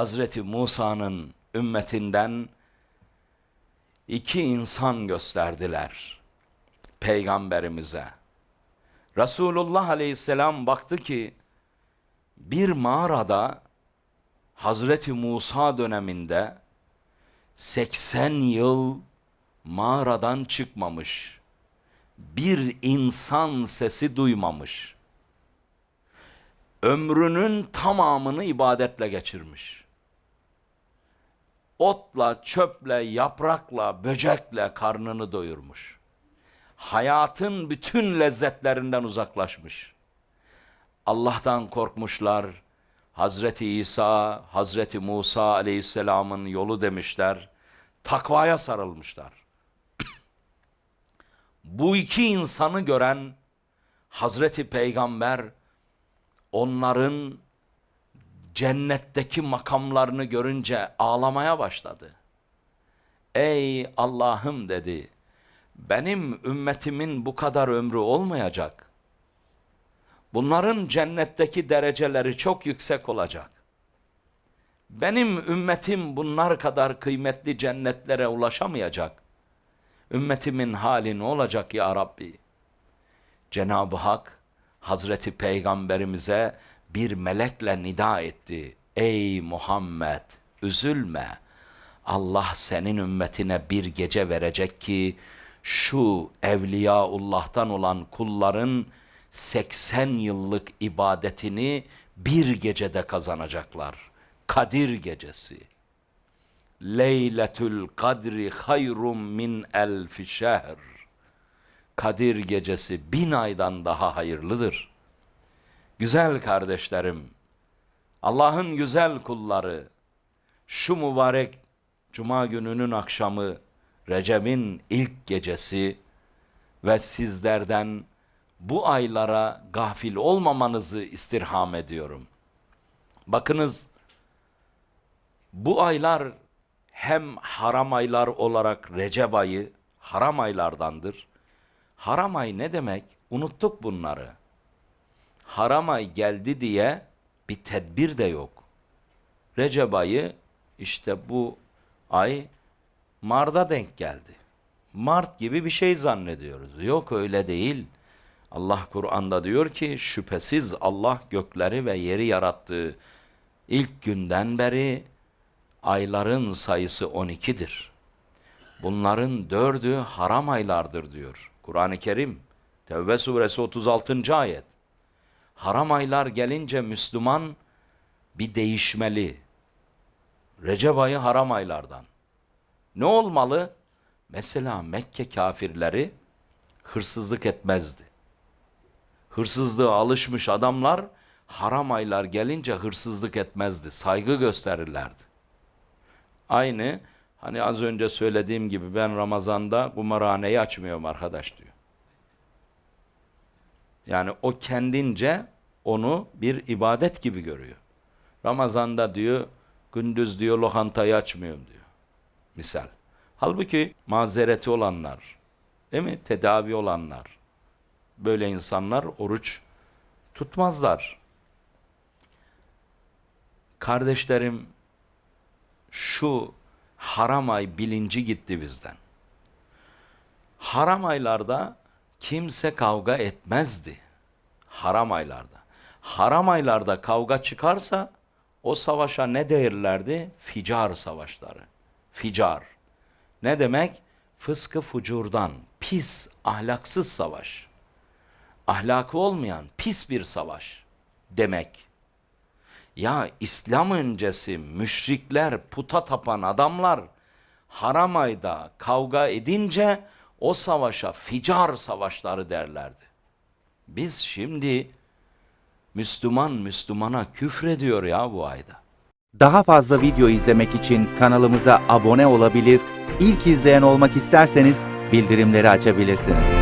Hazreti Musa'nın ümmetinden iki insan gösterdiler peygamberimize. Resulullah aleyhisselam baktı ki bir mağarada Hazreti Musa döneminde 80 yıl mağaradan çıkmamış. Bir insan sesi duymamış. Ömrünün tamamını ibadetle geçirmiş. Otla, çöple, yaprakla, böcekle karnını doyurmuş. Hayatın bütün lezzetlerinden uzaklaşmış. Allah'tan korkmuşlar. Hazreti İsa, Hazreti Musa aleyhisselamın yolu demişler. Takvaya sarılmışlar. Bu iki insanı gören Hazreti Peygamber onların cennetteki makamlarını görünce ağlamaya başladı. Ey Allah'ım dedi. Benim ümmetimin bu kadar ömrü olmayacak. Bunların cennetteki dereceleri çok yüksek olacak. Benim ümmetim bunlar kadar kıymetli cennetlere ulaşamayacak. Ümmetimin hali ne olacak ya Rabbi? Cenab-ı Hak Hazreti Peygamberimize bir melekle nida etti. Ey Muhammed üzülme. Allah senin ümmetine bir gece verecek ki şu Evliyaullah'tan olan kulların 80 yıllık ibadetini bir gecede kazanacaklar. Kadir gecesi. Leyletül kadri hayrun min elfi şehr. Kadir gecesi bin aydan daha hayırlıdır. Güzel kardeşlerim, Allah'ın güzel kulları, şu mübarek Cuma gününün akşamı, Recep'in ilk gecesi ve sizlerden bu aylara gafil olmamanızı istirham ediyorum. Bakınız, bu aylar hem haram aylar olarak Recep ayı haram aylardandır. Haram ay ne demek? Unuttuk bunları. Haram ay geldi diye bir tedbir de yok. Recep ayı işte bu ay Mart'a denk geldi. Mart gibi bir şey zannediyoruz. Yok öyle değil. Allah Kur'an'da diyor ki şüphesiz Allah gökleri ve yeri yarattığı ilk günden beri ayların sayısı 12'dir. Bunların dördü haram aylardır diyor. Kur'an-ı Kerim Tevbe suresi 36. ayet. Haram aylar gelince Müslüman bir değişmeli. Recep ayı haram aylardan. Ne olmalı? Mesela Mekke kafirleri hırsızlık etmezdi. Hırsızlığa alışmış adamlar haram aylar gelince hırsızlık etmezdi. Saygı gösterirlerdi. Aynı hani az önce söylediğim gibi ben Ramazan'da kumarhaneyi açmıyorum arkadaş diyor. Yani o kendince onu bir ibadet gibi görüyor. Ramazan'da diyor gündüz diyor lokantayı açmıyorum diyor. Misal. Halbuki mazereti olanlar, değil mi? Tedavi olanlar, böyle insanlar oruç tutmazlar. Kardeşlerim, şu haram ay bilinci gitti bizden. Haram aylarda kimse kavga etmezdi. Haram aylarda. Haram aylarda kavga çıkarsa o savaşa ne değerlerdi? Ficar savaşları. Ficar. Ne demek? Fıskı fucurdan, pis, ahlaksız savaş. Ahlakı olmayan pis bir savaş demek. Ya İslam öncesi müşrikler, puta tapan adamlar haram ayda kavga edince o savaşa ficar savaşları derlerdi. Biz şimdi Müslüman Müslümana küfrediyor ya bu ayda. Daha fazla video izlemek için kanalımıza abone olabilir, ilk izleyen olmak isterseniz bildirimleri açabilirsiniz.